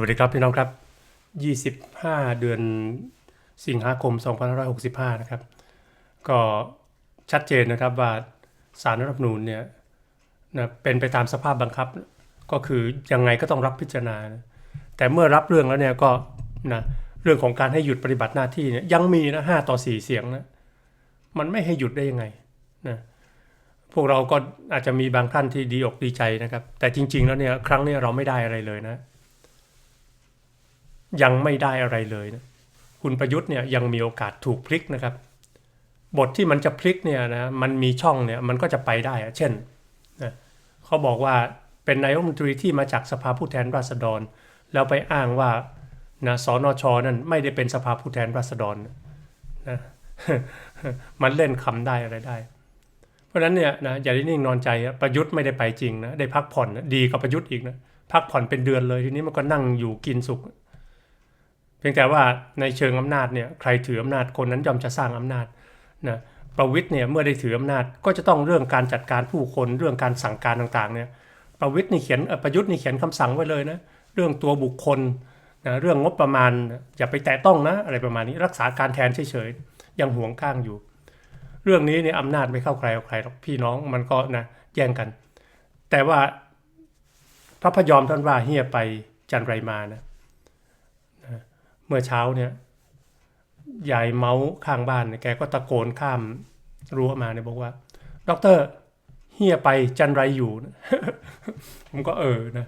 วัสดีครับพี่น้องครับ 25 เดือนสิงหาคม 2565 นะครับ ก็ชัดเจนนะครับว่าสารรัฐธรรมนูญเนี่ยนะเป็นไปตามสภาพบังคับ ก็คือยังไงก็ต้องรับพิจารณานะแต่เมื่อรับเรื่องแล้วเนี่ยก็นะเรื่องของการให้หยุดปฏิบัติหน้าที่เนี่ยยังมีนะ5ต่อ 4 เสียงนะมันไม่ให้หยุดได้ยังไงนะพวกเราก็อาจจะมีบางท่านที่ดีอกดีใจนะครับ แต่จริง ๆ แล้วเนี่ยครั้งนี้เราไม่ได้อะไรเลยนะ ยังไม่ได้อะไรเลยนะคุณประยุทธ์เนี่ยยังมีโอกาสถูกพลิกนะครับ บทที่มันจะพลิกเนี่ยนะมันมีช่องเนี่ยมันก็จะไปได้ เช่นนะเขาบอกว่าเป็นนายกรัฐมนตรีที่มาจากสภาผู้แทนราษฎร แล้วไปอ้างว่านะสนชนั่นไม่ได้เป็นสภาผู้แทนราษฎรนะมันเล่นคำได้อะไรได้ เพราะฉะนั้นเนี่ยนะอย่าได้นิ่งนอนใจอะประยุทธ์ไม่ได้ไปจริงนะได้พักผ่อนนะดีกว่าประยุทธ์อีกนะพักผ่อนเป็นเดือนเลยทีนี้มันก็นั่งอยู่กินสุข เพียงแต่ว่าในเชิงอำนาจเนี่ยใครถืออำนาจคนนั้นย่อมจะสร้างอำนาจนะประวิทย์เนี่ยเมื่อได้ถืออำนาจก็จะต้องเรื่องการจัดการผู้คนเรื่องการสั่งการต่างๆเนี่ยประวิทย์นี่เขียนประยุทธ์นี่เขียนคำสั่งไว้เลยนะเรื่องตัวบุคคลนะเรื่องงบประมาณอย่าไปแตะต้องนะอะไรประมาณนี้รักษาการแทนเฉยๆยังห่วงข้างอยู่ เรื่องนี้เนี่ยอำนาจไม่เข้าใครเอาใครหรอกพี่น้องมันก็นะแย่งกัน แต่ว่าพระพยอมท่านว่าเฮียไปจันไรมานะ เมื่อเช้าเนี่ยยายเมาส์ข้างบ้านเนี่ยแกก็ตะโกนข้ามรั้วมาเนี่ยบอกว่าด็อกเตอร์เฮียไปจันไรอยู่ ผมก็เออนะ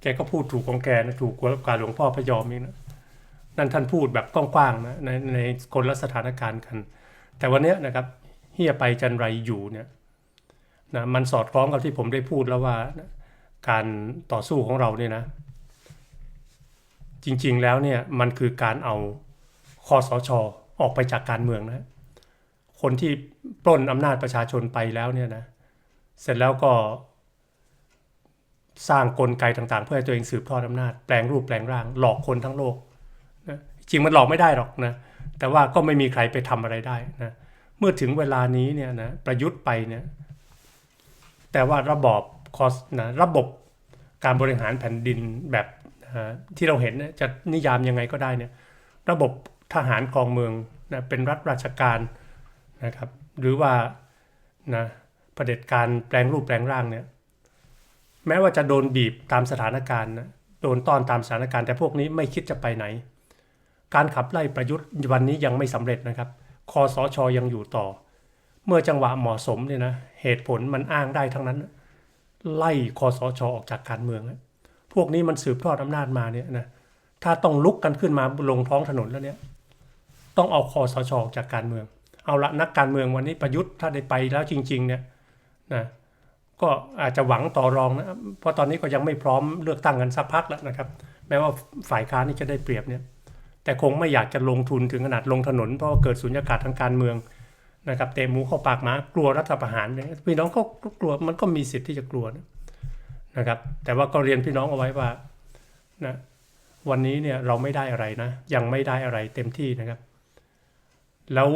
แกก็พูดถูกของแกนะถูกกว่าหลวงพ่อพยอมอีกนะนั่นท่านพูดแบบกว้างๆนะในในคนละสถานการณ์กัน แต่วันนี้นะครับเฮียไปจันไรอยู่เนี่ยนะมันสอดคล้องกับที่ผมได้พูดแล้วว่านะการต่อสู้ของเราเนี่ยนะ จริงๆแล้วเนี่ยมันคือการเอาคอสชออกไปจากการเมืองนะคนที่ปล้นอำนาจประชาชนไปแล้วเนี่ยนะเสร็จแล้วก็สร้างกลไกต่างๆ เพื่อให้ตัวเองสืบทอดอำนาจแปลงรูปแปลงร่าง หลอกคนทั้งโลกนะจริงมันหลอกไม่ได้หรอกนะแต่ว่าก็ไม่มีใครไปทำอะไรได้นะเมื่อถึงเวลานี้เนี่ยนะประยุทธ์ไปเนี่ยแต่ว่าระบอบคอสนะระบบการบริหารแผ่นดินแบบ ที่เราเห็นเนี่ยจะนิยามยังไงก็ได้เนี่ยระบบทหารกองเมืองนะเป็นรัฐราชการนะครับหรือว่านะเผด็จการแปลงรูปแปลงร่างเนี่ยแม้ว่าจะโดนบีบตามสถานการณ์นะโดนต้อนตามสถานการณ์แต่พวกนี้ไม่คิดจะไปไหน การขับไล่ประยุทธ์วันนี้ยังไม่สำเร็จนะครับคอสชยังอยู่ต่อ เมื่อจังหวะเหมาะสมเนี่ยนะเหตุผลมันอ้างได้ทั้งนั้น ไล่คอสชออกจากการเมืองนะ พวกนี้มันสืบทอดอำนาจมาเนี่ยนะถ้าต้องลุกกันขึ้นมาลงท้องถนนแล้วเนี่ยต้องเอาคอสชออกจากการเมือง เอาละนักการเมืองวันนี้ประยุทธ์ถ้าได้ไปแล้วจริง ๆ เนี่ยนะก็อาจจะหวังต่อรองนะเพราะตอนนี้ก็ยังไม่พร้อมเลือกตั้งกันสักพักแล้วนะครับ แม้ว่าฝ่ายค้านนี่จะได้เปรียบเนี่ยแต่คงไม่อยากจะลงทุนถึงขนาดลงถนน เพราะาเกิดสุญญากาศทางการเมืองนะครับเตะหมูเข้าปากหมากลัวรัฐประหารเนี่ยพี่น้องก็กลัวมันก็มีสิทธิ์ที่จะกลัวนะ นะครับ แต่ว่าก็เรียนพี่น้องเอาไว้ว่านะวันนี้เนี่ยเราไม่ได้อะไรนะ ยังไม่ได้อะไรเต็มที่นะครับ แล้ว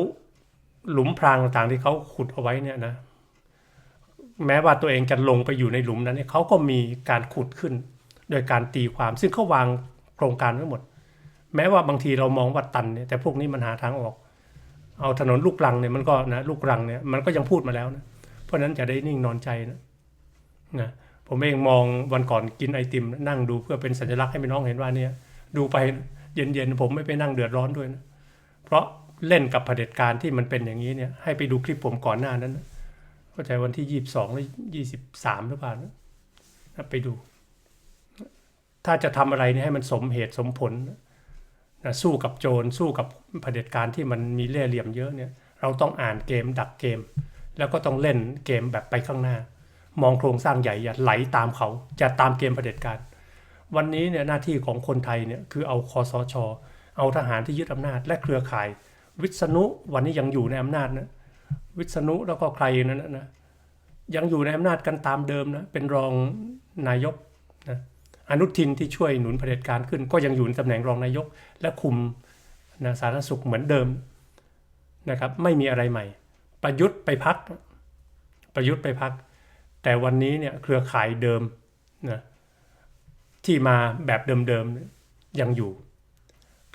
หลุมพรางต่างๆที่เขาขุดเอาไว้เนี่ยนะ แม้ว่าตัวเองจะลงไปอยู่ในหลุมนั้นเนี่ยเขาก็มีการขุดขึ้น โดยการตีความ ซึ่งเขาวางโครงการไว้หมด แม้ว่าบางทีเรามองว่าตันเนี่ยแต่พวกนี้มันหาทางออก เอาถนนลูกรังเนี่ยมันก็นะลูกรังเนี่ยมันก็ยังพูดมาแล้วนะ เพราะฉะนั้นจะได้นิ่งนอนใจนะนะ ผมเองมองวันก่อนกินไอติม นั่งดูเพื่อเป็นสัญลักษณ์ให้พี่น้องเห็นว่าเนี่ย ดูไปเย็นๆผมไม่ไปนั่งเดือดร้อนด้วยนะเพราะเล่นกับเผด็จการที่มันเป็นอย่างนี้เนี่ย ให้ไปดูคลิปผมก่อนหน้านั้นนะเข้าใจวันที่ยี่สิบสองหรือยี่สิบสามหรือเปล่านะไปดู ถ้าจะทำอะไรเนี่ยให้มันสมเหตุสมผลนะสู้กับโจรสู้กับเผด็จการที่มันมีเล่ห์เหลี่ยมเยอะเนี่ย เราต้องอ่านเกมดักเกม แล้วก็ต้องเล่นเกมแบบไปข้างหน้า มองโครงสร้างใหญ่อย่าไหลตามเขาจะตามเกมเผด็จการวันนี้เนี่ยหน้าที่ของคนไทยเนี่ยคือเอาคอสช เอาทหารที่ยึดอำนาจและเครือข่าย วิษณุวันนี้ยังอยู่ในอำนาจนะวิษณุแล้วก็ใครนั้นนะนะยังอยู่ในอำนาจกันตามเดิมนะเป็นรองนายกนะอนุทินที่ช่วยหนุนเผด็จการขึ้น ก็ยังอยู่ในตำแหน่งรองนายก และคุมนะสาธารณสุขเหมือนเดิมนะครับ ไม่มีอะไรใหม่ ประยุทธ์ไปพัก ประยุทธ์ไปพัก แต่วันนี้เนี่ยเครือข่ายเดิมนะที่มาแบบเดิมๆยังอยู่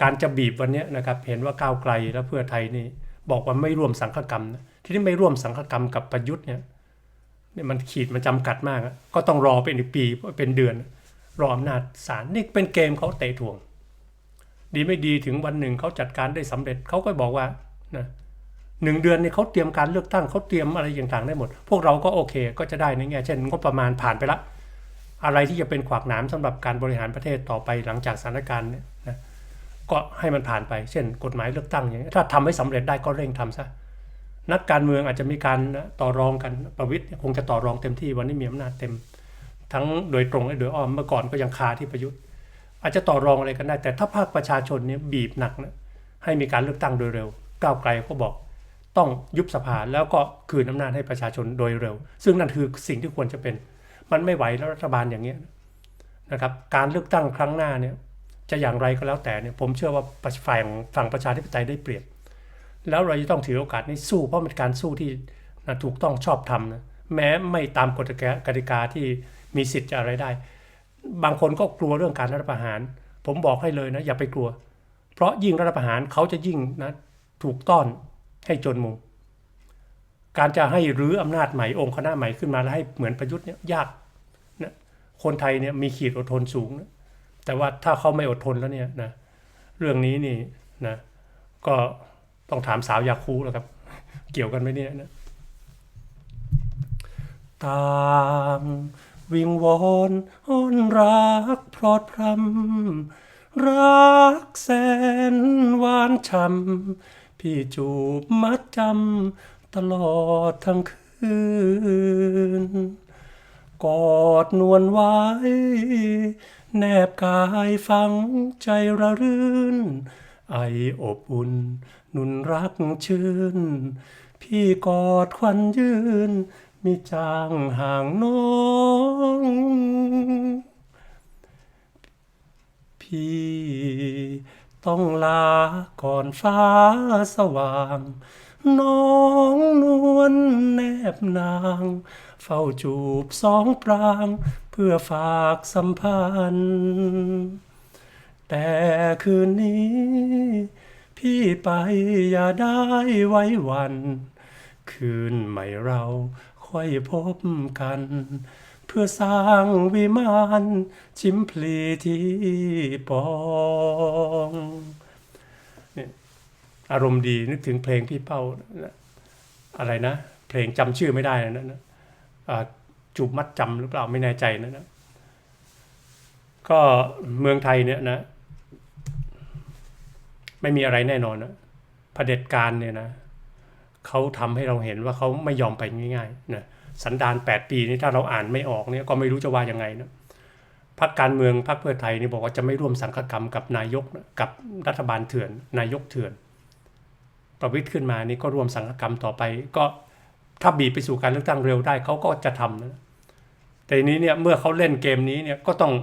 การจะบีบวันนี้นะครับเห็นว่าก้าวไกลและเพื่อไทยนี่บอกว่าไม่ร่วมสังฆกรรมนะที่นี่ไม่ร่วมสังฆกรรมกับประยุทธ์เนี่ยเนี่ยมันขีดมันจำกัดมาก ก็ต้องรอเป็นปีเป็นเดือน รออำนาจศาลนี่เป็นเกมเขาเตะถ่วง ดีไม่ดีถึงวันหนึ่งเขาจัดการได้สำเร็จเขาก็บอกว่านะ หนึ่งเดือนนี่เขาเตรียมการเลือกตั้งเขาเตรียมอะไรอย่างต่างได้หมด พวกเราก็โอเค ก็จะได้ในแง่เช่นงบประมาณผ่านไปละ อะไรที่จะเป็นขวากหนามสำหรับการบริหารประเทศต่อไปหลังจากสถานการณ์เนี่ยนะก็ให้มันผ่านไป เช่น กฎหมายเลือกตั้งอย่างนี้ถ้าทำให้สำเร็จได้ก็เร่งทำซะนักการเมืองอาจจะมีการต่อรองกันประวิตยคงจะต่อรองเต็มที่วันนี้มีอำนาจเต็ม ทั้งโดยตรงและโดยอ้อมเมื่อก่อนก็ยังคาที่ประยุทธ์ อาจจะต่อรองอะไรกันได้ แต่ถ้าภาคประชาชนเนี่ยบีบหนักนะให้มีการเลือกตั้งโดยเร็วก้าวไกลก็บอก ต้องยุบสภาแล้วก็คืนอำนาจให้ประชาชนโดยเร็ว ซึ่งนั่นคือสิ่งที่ควรจะเป็น มันไม่ไหวแล้วรัฐบาลอย่างเงี้ยนะครับการเลือกตั้งครั้งหน้าเนี่ยจะอย่างไรก็แล้วแต่เนี่ยผมเชื่อว่าฝ่ายฝั่งประชาธิปไตยได้เปรียบ แล้วเราจะต้องถือโอกาสนี้สู้เพราะเป็นการสู้ที่นะถูกต้องชอบธรรมนะแม้ไม่ตามกฎกติกาที่มีสิทธิ์จะอะไรได้ บางคนก็กลัวเรื่องการรัฐประหาร ผมบอกให้เลยนะอย่าไปกลัว เพราะยิ่งรัฐประหารเขาจะยิ่งนะถูกต้อน ให้จนมุม การจะให้รื้ออำนาจใหม่องค์คณะใหม่ขึ้นมาแล้วให้เหมือนประยุทธ์เนี่ยยากนะคนไทยเนี่ยมีขีดอดทนสูงนะแต่ว่าถ้าเขาไม่อดทนแล้วเนี่ยนะเรื่องนี้นี่นะก็ต้องถามสาวยาคูแล้วครับ เกี่ยวกันไหมเนี่ยนะต่างวิงวอนอ้อนรักพรอดพรำรักแสนหวานช่ำ พี่จูบมัดจำตลอดทั้งคืน กอดนวลไว้ แนบกายฟังใจระรื่น ไออบอุ่น นุนรักชื่น พี่กอดควันยืน มีจางห่างน้องพี่ ต้องลาก่อนฟ้าสว่าง น้องนวลแนบนาง เฝ้าจูบสองปราง เพื่อฝากสัมพันธ์ แต่คืนนี้ พี่ไปอย่าได้ไว้วัน คืนใหม่เราค่อยพบกัน เพื่อสร้างวิมานชิมพลีที่ปองเนี่ยอารมณ์ดีนึกถึงเพลงพี่เป้านะอะไรนะ เพลงจำชื่อไม่ได้นะนะนะจูบมัดจำหรือเปล่าไม่แน่ใจนะนะก็เมืองไทยเนี่ยนะ ไม่มีอะไรแน่นอนนะเผด็จการเนี่ยนะเขาทำให้เราเห็นว่าเขาไม่ยอมไปง่ายๆนะ สันดาน 8 ปีนี้ถ้าเราอ่านไม่ออกเนี่ยก็ไม่รู้จะว่ายังไงนะพรรคการเมืองพรรคเพื่อไทยนี่บอกว่าจะไม่ร่วมสังฆกรรมกับนายกกับรัฐบาลเถื่อน นายกเถื่อน ประวิตรขึ้นมานี่ก็ร่วมสังฆกรรมต่อไป ก็ถ้าบีบไปสู่การเลือกตั้งเร็วได้เขาก็จะทำนะแต่นี้เนี่ยเมื่อเขาเล่นเกมนี้เนี่ยก็ต้อง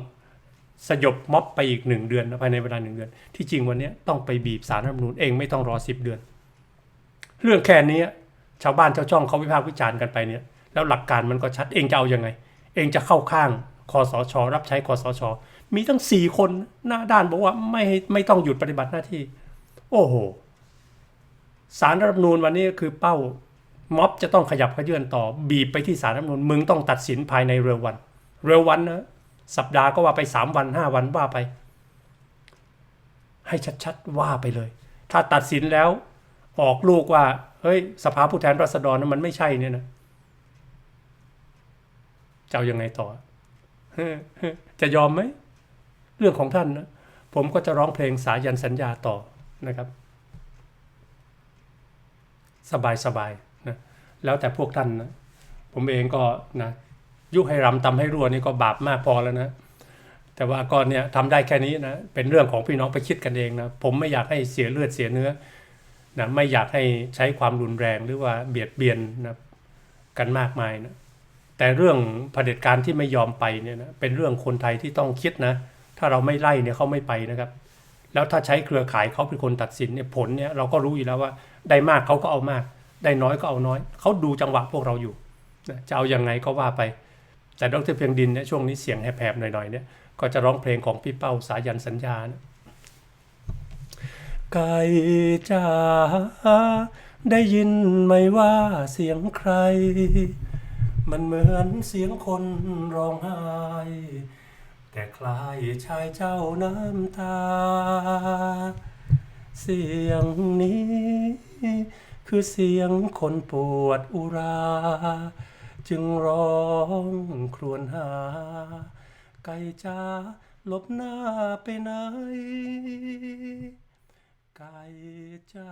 สยบม็อบไปอีกหนึ่งเดือนนะภายในเวลาหนึ่งเดือน ที่จริงวันนี้ต้องไปบีบสารรัฐมนูญเองไม่ต้องรอสิบเดือน เรื่องแค่นี้ชาวบ้านชาวช่องเขาวิพากษ์วิจารณ์กันไปเนี่ย แล้วหลักการมันก็ชัดเองจะเอาอยัางไง เองจะเข้าข้างคอสช รับใช้คอสช มีตั้งสี่คนหน้าด้านบอกว่าไม่ไม่ต้องหยุดปฏิบัติหน้าที่ โอ้โหสารรัฐธรรมนูญวันนี้คือเป้าม็อบจะต้องขยับขยื่นต่อ บีบไปที่สารรัฐธรรมนูญมึงต้องตัดสินภายในเร็ววัน เร็ววันนะสัปดาห์ก็ว่าไปสามวันห้าวันว่าไป ให้ชัดๆว่าไปเลย ถ้าตัดสินแล้วออกลูกว่าเฮ้ยสภาผู้แทนราษฎรนั้นมันไม่ใช่เนี่ยนะ จะเอายังไงต่อ จะยอมไหม เรื่องของท่านนะ ผมก็จะร้องเพลงสายันสัญญาต่อนะครับ สบายสบายนะ แล้วแต่พวกท่านนะ ผมเองก็นะยุให้รำทำให้รั่วนี่ก็บาปมากพอแล้วนะ แต่ว่าก็เนี่ยทำได้แค่นี้นะ เป็นเรื่องของพี่น้องไปคิดกันเองนะ ผมไม่อยากให้เสียเลือดเสียเนื้อนะไม่อยากให้ใช้ความรุนแรงหรือว่าเบียดเบียนนะกันมากมายนะ แต่เรื่องเผด็จการที่ไม่ยอมไปเนี่ยนะเป็นเรื่องคนไทยที่ต้องคิดนะ ถ้าเราไม่ไล่เนี่ยเขาไม่ไปนะครับ แล้วถ้าใช้เครือข่ายเขาเป็นคนตัดสินเนี่ยผลเนี่ยเราก็รู้อยู่แล้วว่า ได้มากเขาก็เอามาก ได้น้อยก็เอาน้อยเขาดูจังหวะพวกเราอยู่จะเอายังไงก็ว่าไป แต่ดรเพียงดินเนี่ยช่วงนี้เสียงแหบๆหน่อยๆเนี่ยก็จะร้องเพลงของพี่เป้าสายันสัญญานะไก่จ๋าได้ยินไหมว่าเสียงใคร มันเหมือนเสียงคนร้องไห้ แต่คล้ายชายเจ้าน้ำตา เสียงนี้ คือเสียงคนปวดอุรา จึงร้องครวญหา ไก่จ้าหลบหน้าไปไหน ไก่จ้า